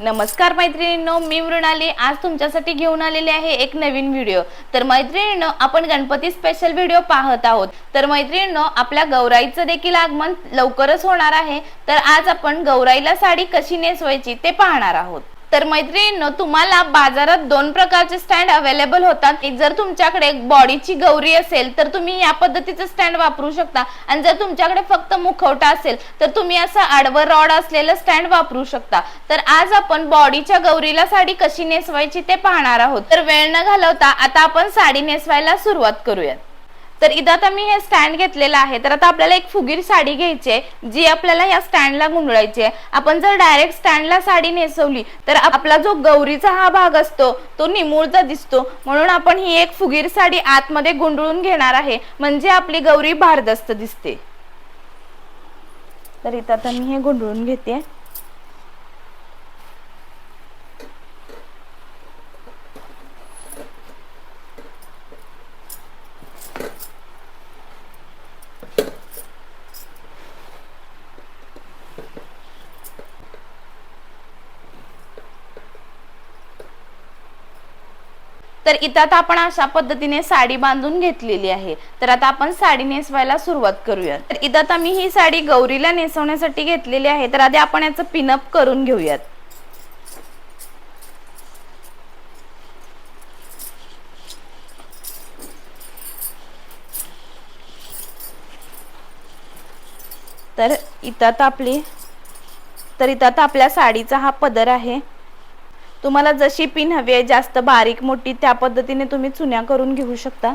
नमस्कार मैत्रिणींनो मी मृणाली. आज तुमच्यासाठी घेऊन आलेले आहे एक नवीन व्हिडिओ. तर मैत्रिणींनो आपण गणपती स्पेशल व्हिडिओ पाहत आहोत. तर मैत्रिणींनो आपल्या गौराईचं देखील आगमन लवकरच होणार आहे. तर आज आपण गौराईला साडी कशी नेसवायची ते पाहणार आहोत. तर मैत्रिणींनो तुम्हाला बाजारात दोन प्रकारचे स्टँड अवेलेबल होतात. एक जर तुमच्याकडे बॉडीची गौरी असेल तर तुम्ही या पद्धतीचं स्टँड वापरू शकता. आणि जर तुमच्याकडे फक्त मुखवटा असेल तर तुम्ही असं आडवं रॉड असलेलं स्टँड वापरू शकता. तर आज आपण बॉडीच्या गौरीला साडी कशी नेसवायची ते पाहणार आहोत. तर वेळ न घालवता आता आपण साडी नेसवायला सुरुवात करूयात. तर इथं आता मी हे स्टँड घेतलेलं आहे. तर आता आपल्याला एक फुगीर साडी घ्यायची आहे जी आपल्याला या स्टँडला गुंडळायची आहे. आपण जर डायरेक्ट स्टँडला साडी नेसवली तर आपला जो गौरीचा हा भाग असतो तो निमुळचा दिसतो. म्हणून आपण ही एक फुगीर साडी आतमध्ये गुंडळून घेणार आहे. म्हणजे आपली गौरी भारदस्त दिसते. तर इथं आता मी हे गुंडळून घेते. तर इथं आता आपण अशा पद्धतीने साडी बांधून घेतलेली आहे. तर आता आपण साडी नेसवायला सुरुवात करूयात. तर इथं आता मी ही साडी गौरीला नेसवण्यासाठी घेतलेली आहे. तर आधी आपण याचं पिनअप करून घेऊयात. तर इथं आता आपली तर इथं आता आपल्या साडीचा हा पदर आहे. तुम्हाला जशी पिन हवी आहे जास्त बारीक मोठी त्या पद्धतीने तुम्ही चुन्या करून घेऊ शकता.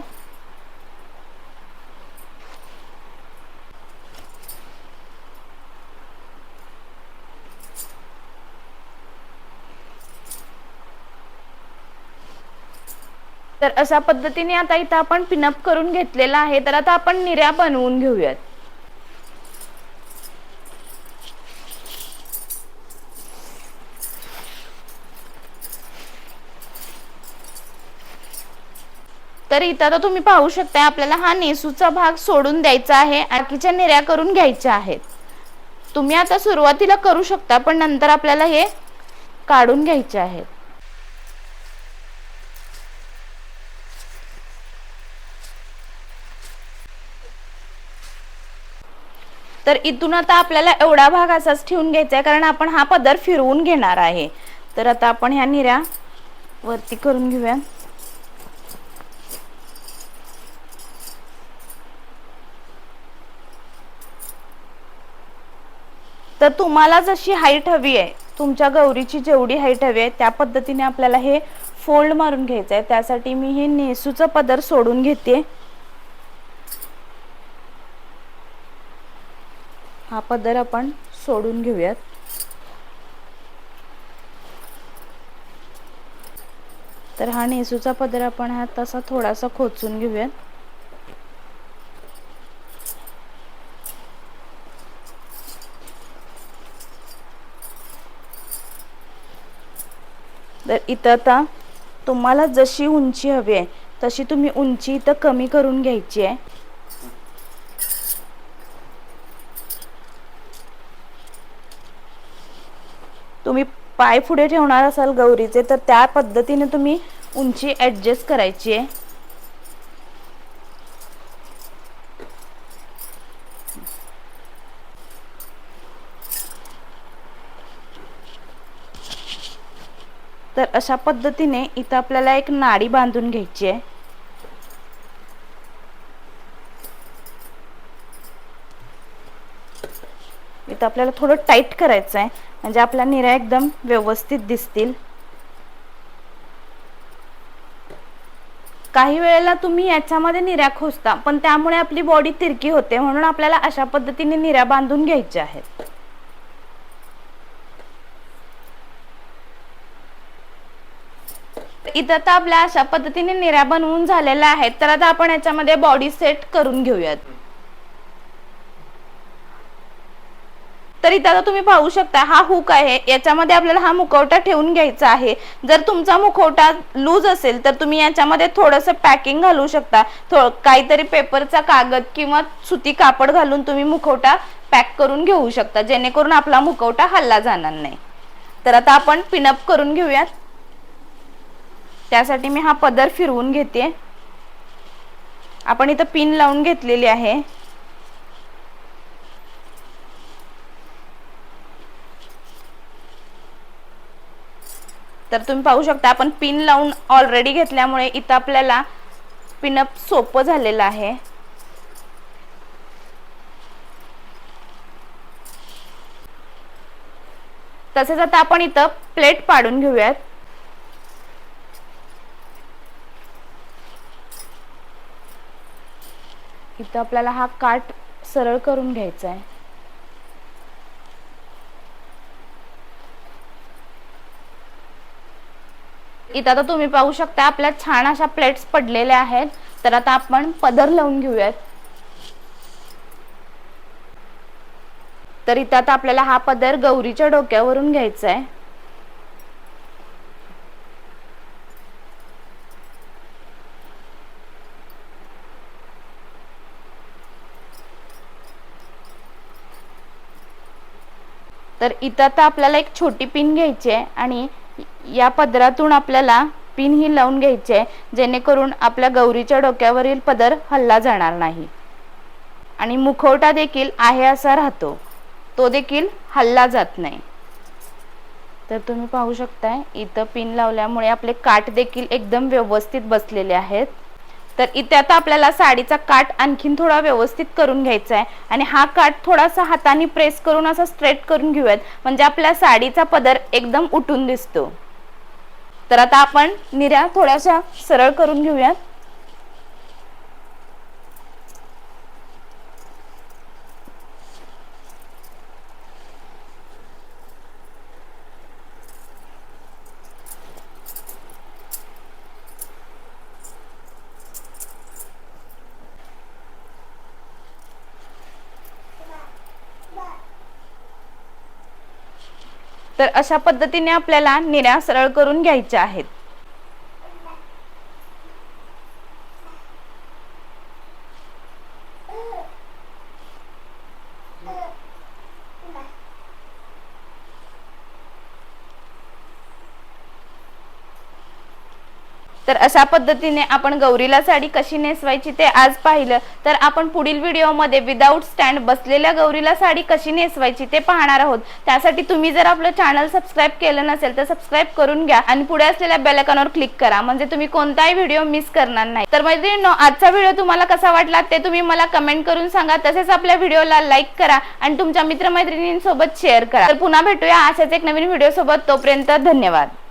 तर अशा पद्धतीने आता इथं आपण पिनअप करून घेतलेला आहे. तर आता आपण निर्या बनवून घेऊयात. तर इथं आता तुम्ही पाहू शकता आपल्याला हा नेसूचा भाग सोडून द्यायचा आहे आकीच्या निर्या करून घ्यायच्या आहेत. तुम्ही आता सुरुवातीला करू शकता पण नंतर आपल्याला हे काढून घ्यायचे आहेत. तर इथून आता आपल्याला एवढा भाग असाच ठेवून घ्यायचा आहे कारण आपण हा पदर फिरवून घेणार आहे. तर आता आपण ह्या निऱ्या वरती करून घेऊया. तर तुम्हाला जशी हाईट हवी आहे तुमच्या गौरीची जेवढी हाईट हवी आहे त्या पद्धतीने आपल्याला हे फोल्ड मारून घ्यायचं आहे त्यासाठी मी हे नेसूचं पदर सोडून घेते. हा पदर आपण सोडून घेऊयात. तर हा नेसूचा पदर आपण हा तसा थोडासा खोचून घेऊयात. तर इथं आता तुम्हाला जशी उंची हवी आहे तशी तुम्ही उंची इथं कमी करून घ्यायची आहे. तुम्ही पाय पुढे ठेवणार असाल गौरीचे तर त्या पद्धतीने तुम्ही उंची ॲडजस्ट करायची आहे. तर अशा पद्धतीने इथं आपल्याला एक नाडी बांधून घ्यायची आहे. इथं आपल्याला थोडं टाईट करायचं आहे. म्हणजे आपल्या निऱ्या एकदम व्यवस्थित दिसतील. काही वेळेला तुम्ही याच्यामध्ये निऱ्या खोसता पण त्यामुळे आपली बॉडी तिरकी होते म्हणून आपल्याला अशा पद्धतीने निऱ्या बांधून घ्यायच्या आहेत. इथं तर आपल्या अशा पद्धतीने निऱ्या बनवून झालेल्या आहेत. तर आता आपण याच्यामध्ये बॉडी सेट करून घेऊयात. तर इथं आता तुम्ही पाहू शकता हा हुक आहे. याच्यामध्ये आपल्याला हा मुखवटा ठेवून घ्यायचा आहे. जर तुमचा मुखवटा लूज असेल तर तुम्ही याच्यामध्ये थोडस पॅकिंग घालू शकता. काहीतरी पेपरचा कागद किंवा सुती कापड घालून तुम्ही मुखवटा पॅक करून घेऊ शकता. जेणेकरून आपला मुखवटा हल्ला जाणार नाही. तर आता आपण पिनअप करून घेऊयात. त्यासाठी मी हा पदर फिरवून घेते. आपण इथं पिन लावून घेतलेली आहे. तर तुम्ही पाहू शकता आपण पिन लावून ऑलरेडी घेतल्यामुळे इथं आपल्याला पिनअप सोपं झालेलं आहे. तसेच आता आपण इथं प्लेट पाडून घेऊयात. इथं आपल्याला हा काट सरळ करून घ्यायचा आहे. इथं आता तुम्ही पाहू शकता आपल्या छान अशा प्लेट्स पडलेल्या आहेत. तर आता आपण पदर लावून घेऊयात. तर इथं आता आपल्याला हा पदर गौरीच्या डोक्यावरून घ्यायचा आहे. तर इथं आता आपल्याला एक छोटी पिन घ्यायची आहे आणि या पदरातून आपल्याला पिन ही लावून घ्यायची आहे जेणेकरून आपल्या गौरीच्या डोक्यावरील पदर हल्ला जाणार नाही. आणि मुखवटा देखील आहे असा राहतो. तो देखील हल्ला जात नाही. तर तुम्ही पाहू शकताय इथं पिन लावल्यामुळे आपले काठ देखील एकदम व्यवस्थित बसलेले आहेत. तर इथे आता आपल्याला साडीचा काठ आणखीन थोडा व्यवस्थित करून घ्यायचा आहे. आणि हा काठ थोडासा हाताने प्रेस करून असा स्ट्रेट करून घेऊयात. म्हणजे आपल्या साडीचा पदर एकदम उठून दिसतो. तर आता आपण निऱ्या थोड्याशा सरळ करून घेऊयात. तर अशा पद्धतीने आपल्याला निऱ्या सरळ करून घ्यायच्या आहेत. तर अशा पद्धतीने आपण गौरीला साडी कशी नेसवायची ते आज पाहिलं. तर आपण पुढील व्हिडिओमध्ये विदाऊट स्टँड बसलेल्या गौरीला साडी कशी नेसवायची ते पाहणार आहोत. त्यासाठी तुम्ही जर आपलं चॅनल सबस्क्राईब केलं नसेल तर सबस्क्राईब करून घ्या आणि पुढे असलेल्या बेलकॉनवर क्लिक करा. म्हणजे तुम्ही कोणताही व्हिडिओ मिस करणार नाही. तर मैत्रिणींनो आजचा व्हिडिओ तुम्हाला कसा वाटला ते तुम्ही मला कमेंट करून सांगा. तसेच आपल्या व्हिडिओला लाईक करा आणि तुमच्या मित्रमैत्रिणींसोबत शेअर करा. तर पुन्हा भेटूया अशाच एक नवीन व्हिडिओ सोबत. तोपर्यंत धन्यवाद.